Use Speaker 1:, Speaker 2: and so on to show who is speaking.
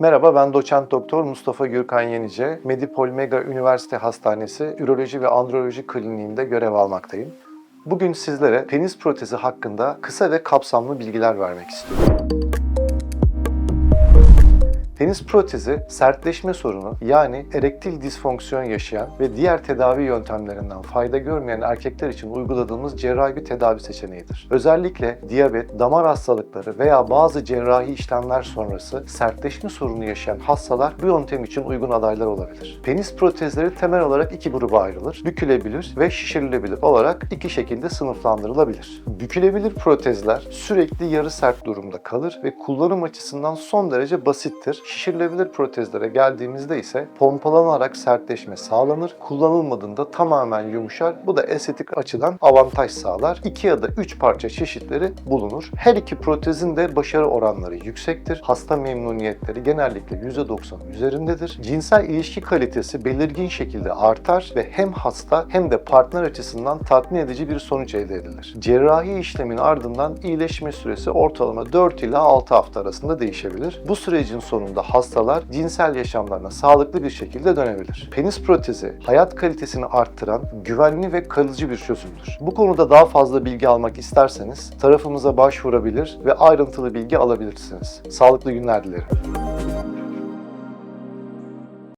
Speaker 1: Merhaba ben doçent doktor Mustafa Gürkan Yenice. Medipol Mega Üniversite Hastanesi Üroloji ve Androloji Kliniğinde görev almaktayım. Bugün sizlere penis protezi hakkında kısa ve kapsamlı bilgiler vermek istiyorum. Penis protezi sertleşme sorunu yani erektil disfonksiyon yaşayan ve diğer tedavi yöntemlerinden fayda görmeyen erkekler için uyguladığımız cerrahi tedavi seçeneğidir. Özellikle diyabet, damar hastalıkları veya bazı cerrahi işlemler sonrası sertleşme sorunu yaşayan hastalar bu yöntem için uygun adaylar olabilir. Penis protezleri temel olarak iki gruba ayrılır. Bükülebilir ve şişirilebilir olarak iki şekilde sınıflandırılabilir. Bükülebilir protezler sürekli yarı sert durumda kalır ve kullanım açısından son derece basittir. Şişirilebilir protezlere geldiğimizde ise pompalanarak sertleşme sağlanır. Kullanılmadığında tamamen yumuşar. Bu da estetik açıdan avantaj sağlar. 2 ya da 3 parça çeşitleri bulunur. Her iki protezin de başarı oranları yüksektir. Hasta memnuniyetleri genellikle %90 üzerindedir. Cinsel ilişki kalitesi belirgin şekilde artar ve hem hasta hem de partner açısından tatmin edici bir sonuç elde edilir. Cerrahi işlemin ardından iyileşme süresi ortalama 4 ila 6 hafta arasında değişebilir. Bu sürecin sonunda hastalar cinsel yaşamlarına sağlıklı bir şekilde dönebilir. Penis protezi hayat kalitesini arttıran güvenli ve kalıcı bir çözümdür. Bu konuda daha fazla bilgi almak isterseniz tarafımıza başvurabilir ve ayrıntılı bilgi alabilirsiniz. Sağlıklı günler dilerim.